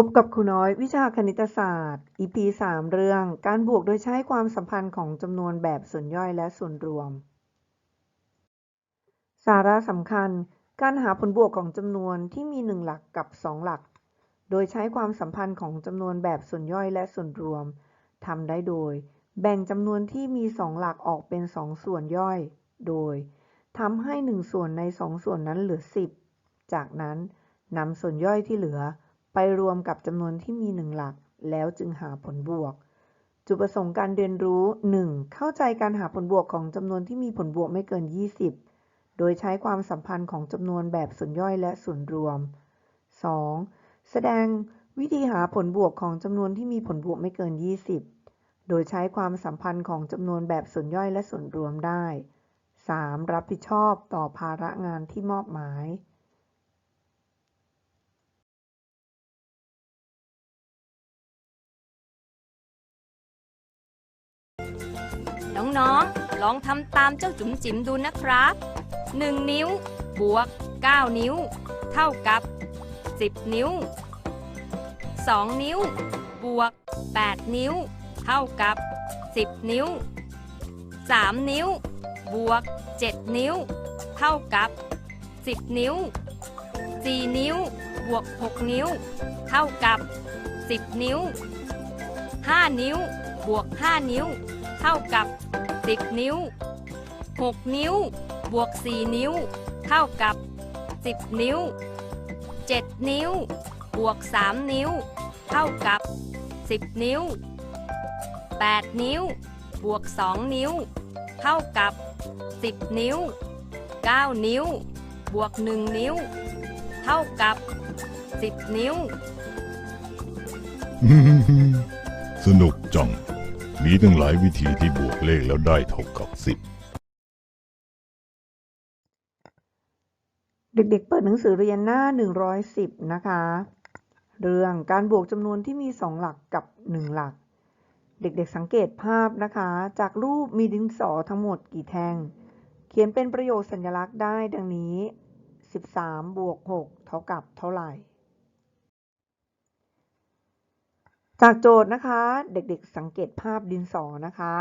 พบกับครูน้อยวิชาคณิตศาสตร์ EP 3 เรื่อง การบวกโดยใช้ความสัมพันธ์ของจำนวนแบบส่วนย่อยและส่วนรวม สาระสำคัญ การหาผลบวกของจำนวนที่มี 1 หลักกับ 2 หลัก โดยใช้ความสัมพันธ์ของจำนวนแบบส่วนย่อยและส่วนรวมทำได้โดย แบ่งจำนวนที่มี 2 หลักออกเป็น 2 ส่วนย่อย โดยทำให้ 1 ส่วนใน 2 ส่วนนั้นเหลือ 10 จากนั้นนำส่วนย่อยที่เหลือ ไปรวมกับจำนวนที่มี1หลัก แล้วจึงหาผลบวก จุดประสงค์การเรียนรู้ 1. เข้าใจการหาผลบวกของจำนวนที่มีผลบวกไม่เกิน 20 โดยใช้ความสัมพันธ์ของจำนวนแบบส่วนย่อยและส่วนรวม 2. แสดงวิธีหาผลบวกของจำนวนที่มีผลบวกไม่เกิน 20 โดยใช้ความสัมพันธ์ของจำนวนแบบส่วนย่อยและส่วนรวมได้ 3. รับผิดชอบต่อภาระงานที่มอบหมาย น้องๆ ลองทำตามเจ้าจุ๋มจิ๋มดูนะครับ 1 นิ้ว บวก 9 นิ้ว เท่ากับ 10 นิ้ว 2 นิ้ว บวก 8 นิ้ว เท่ากับ 10 นิ้ว 3 นิ้ว บวก 7 นิ้ว เท่ากับ 10 นิ้ว 4 นิ้ว บวก 6 นิ้ว เท่ากับ 10 นิ้ว 5 นิ้ว บวก 5 นิ้ว เท่ากับ 10 นิ้ว 6 นิ้ว บวก 4 นิ้ว เท่ากับ 10 นิ้ว 7 นิ้ว บวก 3 นิ้ว เท่ากับ 10 นิ้ว 8 นิ้ว บวก 2 นิ้ว เท่ากับ 10 นิ้ว 9 นิ้ว บวก 1 นิ้ว เท่ากับ 10 นิ้ว สนุกจัง มีตั้งหลายวิธีที่บวกเลขแล้วได้เท่ากับสิบ เด็กๆ เปิดหนังสือเรียนหน้า 110 นะคะ เรื่องการบวกจำนวนที่มี 2 หลักกับ 1 หลัก เด็กๆ สังเกตภาพนะคะ จากรูปมีดินสอทั้งหมดกี่แท่ง เขียนเป็นประโยคสัญลักษณ์ได้ดังนี้ 13 บวก 6 เท่ากับเท่าไหร่ จากโจทย์นะคะ เด็กๆสังเกตภาพดินสอนะคะ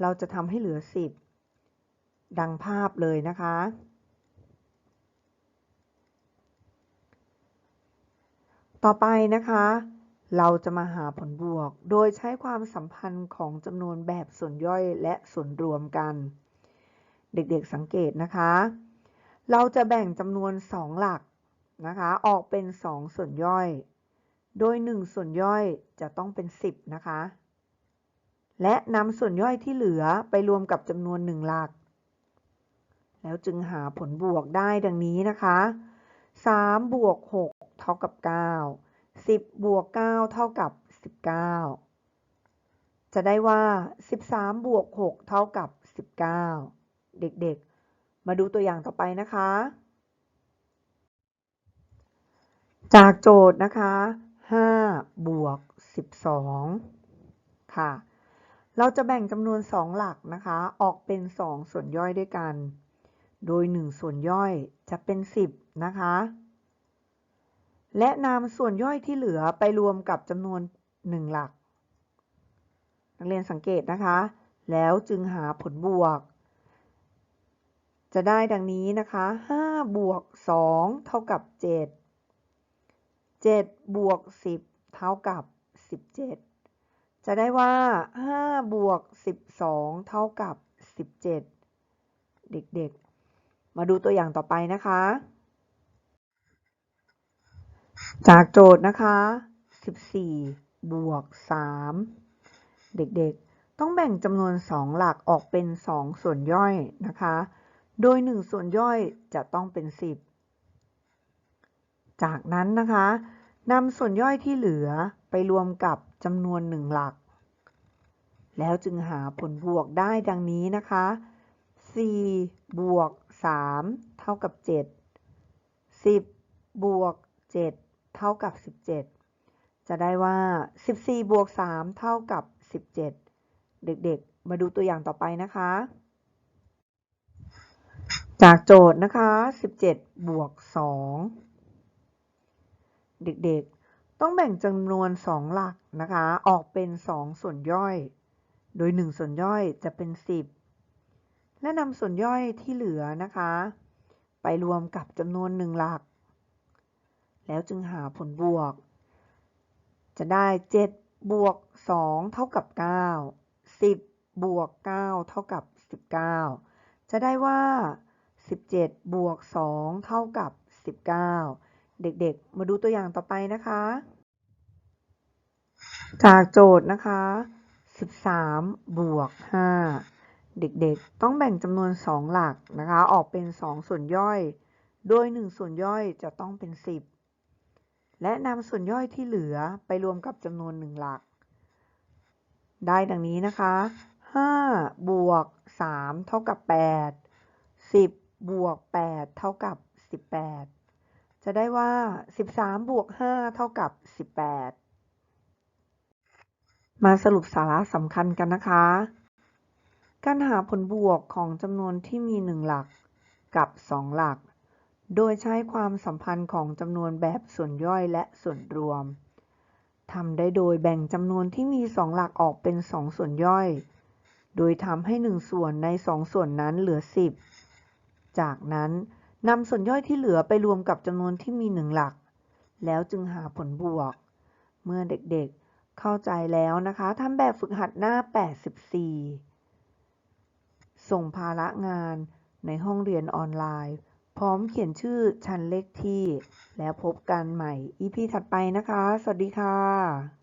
เราจะทำให้เหลือ 10 ดังภาพเลยนะคะ ต่อไปนะคะ เราจะมาหาผลบวก โดยใช้ความสัมพันธ์ของจำนวนแบบส่วนย่อยและส่วนรวมกัน เด็กๆสังเกตนะคะ เราจะแบ่งจำนวน 2 หลักนะคะ ออกเป็น 2 ส่วนย่อย โดย 1 ส่วนย่อยจะต้องเป็น 10 นะคะ และนำส่วนย่อยที่เหลือไปรวมกับจำนวน1หลัก แล้วจึงหาผลบวกได้ดังนี้นะคะ3บวก6เท่ากับ 9 10บวก9เท่ากับ 19 จะได้ว่า 13บวก6เท่ากับ 19 เด็กๆ มาดูตัวอย่างต่อไปนะคะ จากโจทย์นะคะ 5บวก12ค่ะ เราจะแบ่งจำนวน2หลักนะคะ ออกเป็น2ส่วนย่อยด้วยกัน โดย1ส่วนย่อยจะเป็น10นะคะ และนำส่วนย่อยที่เหลือไปรวมกับจำนวน1หลัก นักเรียนสังเกตนะคะ แล้วจึงหาผลบวก จะได้ดังนี้นะคะ5บวก2เท่ากับ7 7 บวก 10 เท่ากับ 17 จะได้ว่า 5 บวก 12 เท่ากับ 17 เด็กๆ มาดูตัวอย่างต่อไปนะคะ จากโจทย์นะคะ 14 บวก 3 เด็กๆ ต้องแบ่งจำนวน 2 หลักออกเป็น 2 ส่วนย่อยนะคะ โดย 1 ส่วนย่อยจะต้องเป็น 10 จากนั้นนะคะนำส่วนย่อยที่เหลือไปรวมกับจำนวน1หลัก แล้วจึงหาผลบวกได้ดังนี้นะคะ 4 บวก 3 เท่ากับ 7 10 บวก 7 เท่ากับ 17 จะได้ว่า 14 บวก 3 เท่ากับ 17 เด็กๆ มาดูตัวอย่างต่อไปนะคะ จากโจทย์นะคะ 17 บวก 2 เด็กๆ ต้องแบ่งจำนวน 2 หลักนะคะ ออกเป็น 2 ส่วนย่อย โดย 1 ส่วนย่อยจะเป็น 10 และนำส่วนย่อยที่เหลือนะคะ ไปรวมกับจำนวน 1 หลัก แล้วจึงหาผลบวก จะได้ 7 บวก 2 เท่ากับ 9 10 บวก 9 เท่ากับ 19 จะได้ว่า 17 บวก 2 เท่ากับ 19 เด็กๆ มาดูตัวอย่างต่อไปนะคะ จากโจทย์นะคะ 13 บวก 5 เด็กๆ ต้องแบ่งจำนวน 2 หลักนะคะ ออกเป็น 2 ส่วนย่อย โดย 1 ส่วนย่อยจะต้องเป็น 10 และนำส่วนย่อยที่เหลือไปรวมกับจำนวน 1 หลัก ได้ดังนี้นะคะ5บวก 3 เท่ากับ 8 10 บวก 8 เท่ากับ 18 จะได้ว่า 13 บวก 5 เท่ากับ 18 มาสรุปสาระสำคัญกันนะคะ การหาผลบวกของจำนวนที่มี 1 หลักกับ 2 หลัก โดยใช้ความสัมพันธ์ของจำนวนแบบส่วนย่อยและส่วนรวมทำได้โดยแบ่งจำนวนที่มี 2 หลักออกเป็น 2 ส่วนย่อย โดยทำให้ 1 ส่วนใน 2 ส่วนนั้นเหลือ 10 จากนั้น นำส่วนย่อยที่เหลือไปรวมกับจำนวนที่มี1หลัก แล้วจึงหาผลบวก เมื่อเด็กๆเข้าใจแล้วนะคะทำแบบฝึกหัดหน้า 84 ส่งภาระงานในห้องเรียนออนไลน์ พร้อมเขียนชื่อชั้นเลขที่ แล้วพบกันใหม่ EP ถัดไปนะคะ สวัสดีค่ะ